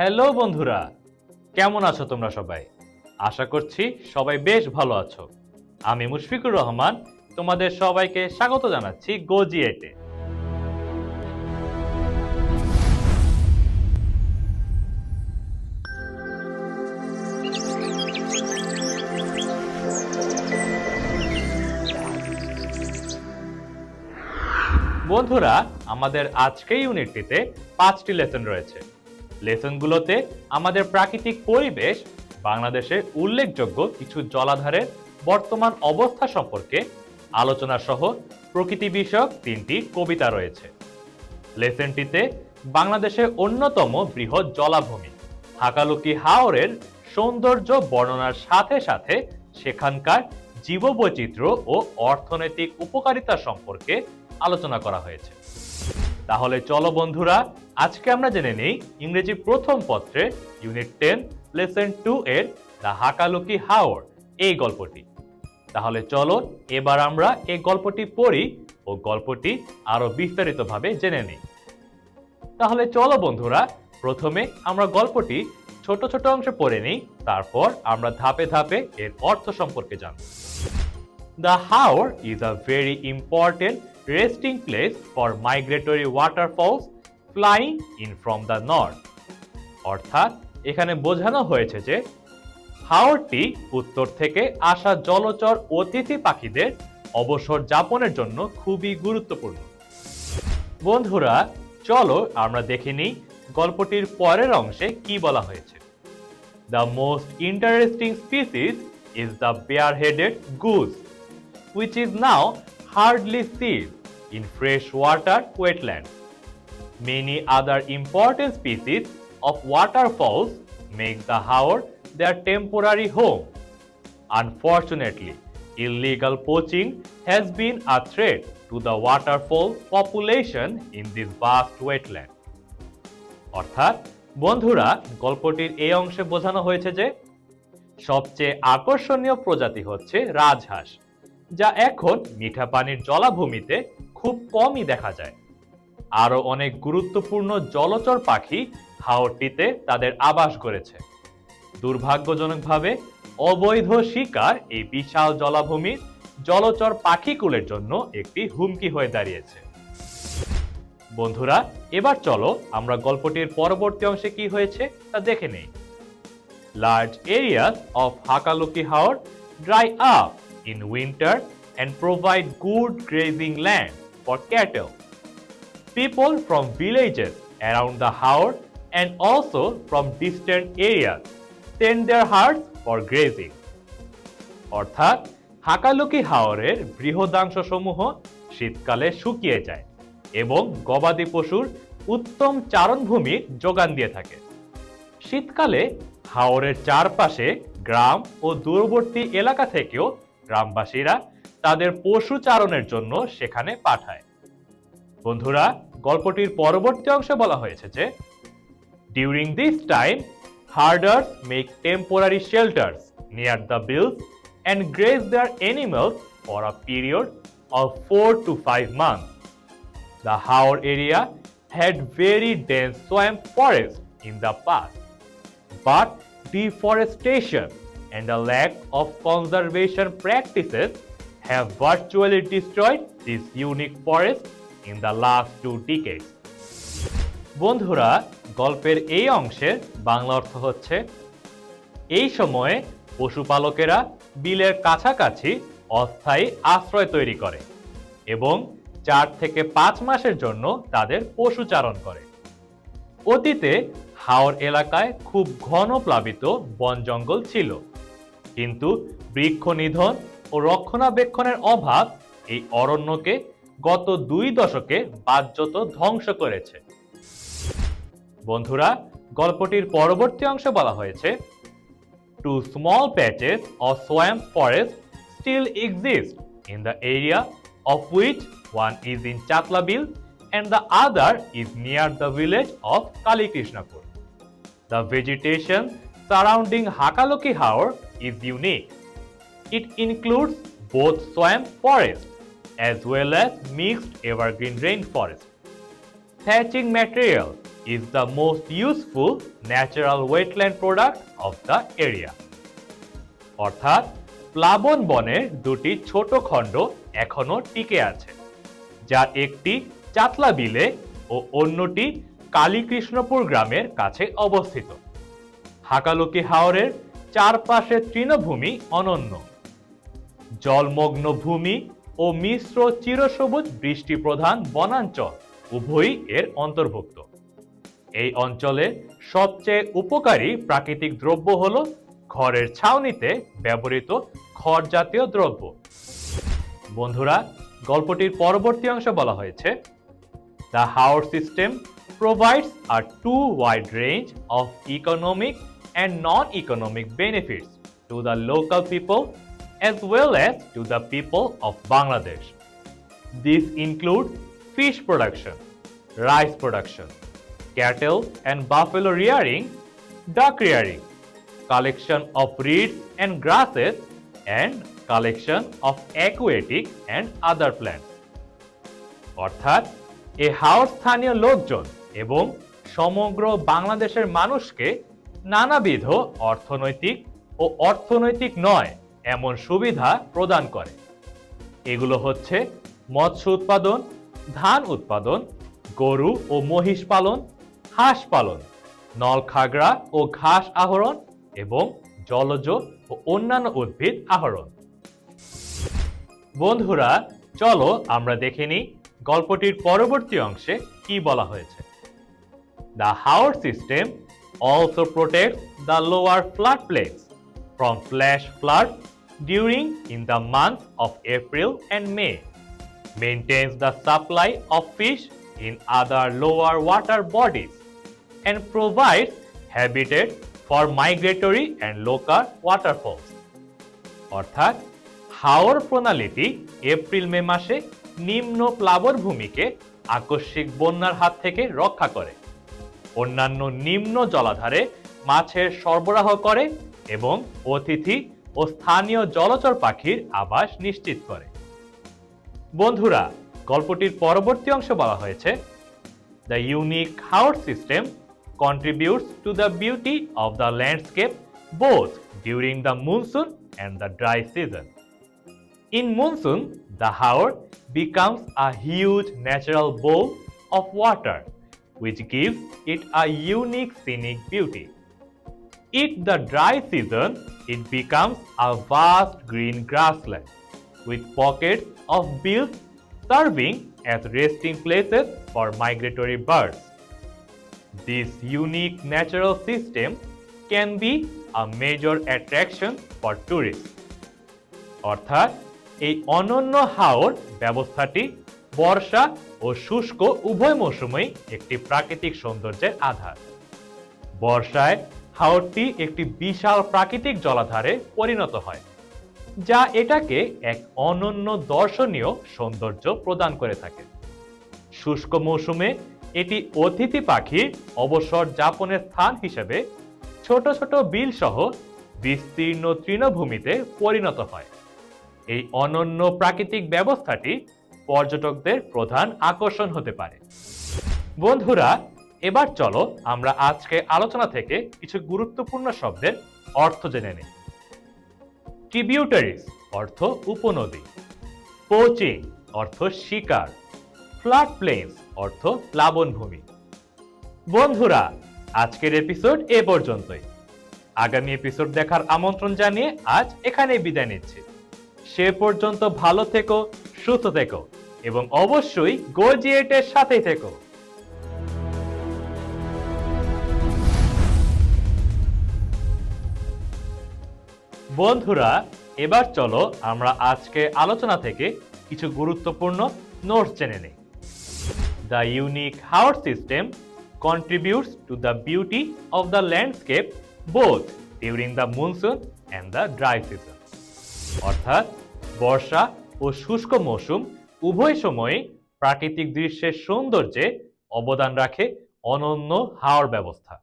Hello বন্ধুরা, কেমন আছো তোমরা সবাই? আশা করছি সবাই বেশ ভালো আছো। আমি মুশফিকুর রহমান, তোমাদের সবাইকে স্বাগত জানাচ্ছি গোজিয়েটে বন্ধুরা, আমাদের আজকের ইউনিটটিতে পাঁচটি লেসন রয়েছে। লেসনগুলোতে আমাদের প্রাকৃতিক পরিবেশ বাংলাদেশের উল্লেখযোগ্য কিছু জলাধারের বর্তমান অবস্থা সম্পর্কে আলোচনা সহ প্রকৃতি বিষয়ক তিনটি কবিতা রয়েছে। লেসনটিতে বাংলাদেশের অন্যতম বৃহৎ জলাভূমি, হাকালুকি হাওরের সৌন্দর্য বর্ণনার সাথে সাথে সেখানকার জীববৈচিত্র্য ও অর্থনৈতিক উপকারিতা সম্পর্কে আলোচনা করা হয়েছে। তাহলে চলো বন্ধুরা আজকে আমরা জেনে নেই ইংরেজি প্রথম পত্রে ইউনিট টেন লেসন টু এর দ্য হাকালুকি হাওর, এই গল্পটি। তাহলে চলো এবার আমরা এই গল্পটি পড়ি ও গল্পটি আরও বিস্তারিতভাবে জেনে নিই। তাহলে চলো বন্ধুরা, প্রথমে আমরা গল্পটি ছোট ছোট অংশে পড়ে নিই, তারপর আমরা ধাপে ধাপে এর অর্থ সম্পর্কে জানব। The Haur is a very important resting place for migratory waterfalls flying in from the north. অর্থাৎ, এখানে বোঝানো হয়েছে যে, হাওরটি উত্তর থেকে আসা জলচর অতিথি পাখিদের অবসর যাপনের জন্য খুবই গুরুত্বপূর্ণ বন্ধুরা, চলো আমরা দেখে নিই গল্পটির পরের অংশে কি বলা হয়েছে the most interesting species is the bar headed goose which is now hardly seen in freshwater wetlands. Many other important species of waterfowls make the Haor their temporary home. Unfortunately, illegal poaching has been a threat to the waterfowl population in this vast wetland. অর্থাৎ বন্ধুরা গল্পটির এই অংশে বোঝানো হয়েছে যে সবচেয়ে আকর্ষণীয় প্রজাতি হচ্ছে রাজহাঁস যা এখন মিঠা পানির জলাভূমিতে খুব কমই দেখা যায় আরও অনেক গুরুত্বপূর্ণ জলচর পাখি হাওরটিতে তাদের আবাস করেছে। দুর্ভাগ্যজনকভাবে অবৈধ শিকার এই বিশাল জলাভূমির জলচর পাখিকুলের জন্য একটি হুমকি হয়ে দাঁড়িয়েছে। বন্ধুরা, এবার চলো আমরা গল্পটির পরবর্তী অংশে কি হয়েছে তা দেখে নেই। Large areas of Hakaluki Haor dry up in winter and provide good grazing land for cattle. People from villages, around the Haor and also from distant areas send their herds for grazing. অর্থাৎ, হাকালুকি হাওরের বৃহদাংশ সমূহ শীতকালে শুকিয়ে যায় এবং গবাদি পশুর উত্তম চারণভূমির যোগান দিয়ে থাকে শীতকালে হাওরের চারপাশে গ্রাম ও দূরবর্তী এলাকা থেকেও গ্রামবাসীরা তাদের পশু চারণের জন্য সেখানে পাঠায় বন্ধুরা গল্পটির পরবর্তী অংশে বলা হয়েছে যে during this time herders make temporary shelters near the beels and graze their animals for a period of four to five month The Haur area had very dense swamp forest in the past, but deforestation and a lack of conservation practices have virtually destroyed this unique forest in the last two decades. বন্ধুরা, গল্পের এই অংশের বাংলা অর্থ হচ্ছে, এই সময়ে পশুপালকেরা বিলের কাছাকাছি অস্থায়ী আশ্রয় তৈরি করে এবং চার থেকে পাঁচ মাসের জন্য তাদের পশুচারণ করে অতীতে হাওর এলাকায় খুব ঘন প্লাবিত বন জঙ্গল ছিল, কিন্তু বৃক্ষ নিধন ও রক্ষণাবেক্ষণের অভাব এই অরণ্যকে গত দুই দশকে বাহ্যত ধ্বংস করেছে। বন্ধুরা, গল্পটির পরবর্তী অংশ বলা হয়েছে two small patches of swamp forest still exist in the area of which one is in Chatlabil and the other is near the village of Kalikrishnapur the vegetation surrounding Hakaluki Haor is unique it includes both swamp forest as well as mixed evergreen rainforest. Thatching material is the most useful natural wetland product of the area. অর্থাৎ প্লাবন বনের দুটি ছোট খণ্ড এখনও টিকে আছে যার একটি চাতলা বিলে ও অন্যটি কালীকৃষ্ণপুর গ্রামের কাছে অবস্থিত হাকালুকি হাওরের চারপাশে তৃণভূমি অনন্য জলমগ্ন ভূমি ও মিশ্র চিরসবুজ বৃষ্টি প্রধান বনাঞ্চল উভয়ই এর অন্তর্ভুক্ত। এই অঞ্চলে সবচেয়ে উপকারী প্রাকৃতিক দ্রব্য হল খড়ের ছাউনিতে ব্যবহৃত খড় জাতীয় দ্রব্য। বন্ধুরা, গল্পটির পরবর্তী অংশে বলা হয়েছে, the Haor system provides a too wide range of economic and non-economic benefits to the local people as well as to the people of Bangladesh. These include fish production, rice production, cattle and buffalo rearing, duck rearing, collection of reeds and grasses, and collection of aquatic and other plants. অর্থাৎ এ হাওর স্থানীয় লোকজন এবং সমগ্র বাংলাদেশের মানুষকে নানাবিধ অর্থনৈতিক ও অর্থনৈতিক নয় এমন সুবিধা প্রদান করে। এগুলো হচ্ছে মৎস্য উৎপাদন, ধান উৎপাদন, গরু ও মহিষ পালন, হাঁস পালন নলখাগড়া ও ঘাস আহরণ এবং জলজ ও অন্যান্য উদ্ভিদ আহরণ। বন্ধুরা, চলো আমরা দেখে নিই গল্পটির পরবর্তী অংশে কি বলা হয়েছে। The Haor system also protect the lower flood place from flash flood during in the month of April and May maintains the supply of fish in other lower water bodies and provides habitat for migratory and local waterfalls. অর্থাৎ, হাওর প্রণালীটি April May মাসে নিম্ন প্লাবন ভূমিকে আকস্মিক বন্যার হাত থেকে রক্ষা করে অন্যান্য নিম্ন জলাধারে মাছের সরবরাহ করে এবং অতিথি ও স্থানীয় জলচর পাখির আবাস নিশ্চিত করে। বন্ধুরা, গল্পটির পরবর্তী অংশ বলা হয়েছে, the unique Haor system contributes to the beauty of the landscape, both during the monsoon and the dry season. In monsoon, the Haor becomes a huge natural bowl of water, which gives it a unique scenic beauty. In the dry season, it becomes a vast green grassland with pockets of bills serving as resting places for migratory birds. This unique natural system can be a major attraction for tourists. অর্থাৎ এই অনন্য হাওর ব্যবস্থাটি বর্ষা ও শুষ্ক উভয় মৌসুমেই একটি প্রাকৃতিক সৌন্দর্যের আধার বর্ষায় হাওরটি একটি বিশাল প্রাকৃতিক জলাধারে পরিণত হয়, যা এটাকে এক অনন্য দর্শনীয় সৌন্দর্য প্রদান করে থাকে। শুষ্ক মৌসুমে এটি অতিথি পাখির অবসর যাপনের স্থান হিসেবে ছোট ছোট বিল সহ বিস্তীর্ণ তৃণভূমিতে পরিণত হয়। এই অনন্য প্রাকৃতিক ব্যবস্থাটি পর্যটকদের প্রধান আকর্ষণ হতে পারে। বন্ধুরা এবার চলো আমরা আজকে আলোচনা থেকে কিছু গুরুত্বপূর্ণ শব্দের অর্থ জেনে নিই। ট্রিবিউটারিজ অর্থ উপনদী। পোচিং অর্থ শিকার। ফ্লাড প্লেন্স অর্থ প্লাবনভূমি। বন্ধুরা, আজকের এপিসোড এ পর্যন্তই। আগামী এপিসোড দেখার আমন্ত্রণ জানিয়ে আজ এখানেই বিদায় নিচ্ছি। সে পর্যন্ত ভালো থেকো, সুস্থ থেকো এবং অবশ্যই গোজিয়েটের সাথেই থেকো। বন্ধুরা, এবার চলো আমরা আজকে আলোচনা থেকে কিছু গুরুত্বপূর্ণ নোটস জেনে নিই the unique Haor system contributes to the beauty of the landscape, both during the monsoon and the dry season. অর্থাৎ, বর্ষা ও শুষ্ক মৌসুম উভয় সময়ে প্রাকৃতিক দৃশ্যের সৌন্দর্যে অবদান রাখে অনন্য হাওর ব্যবস্থা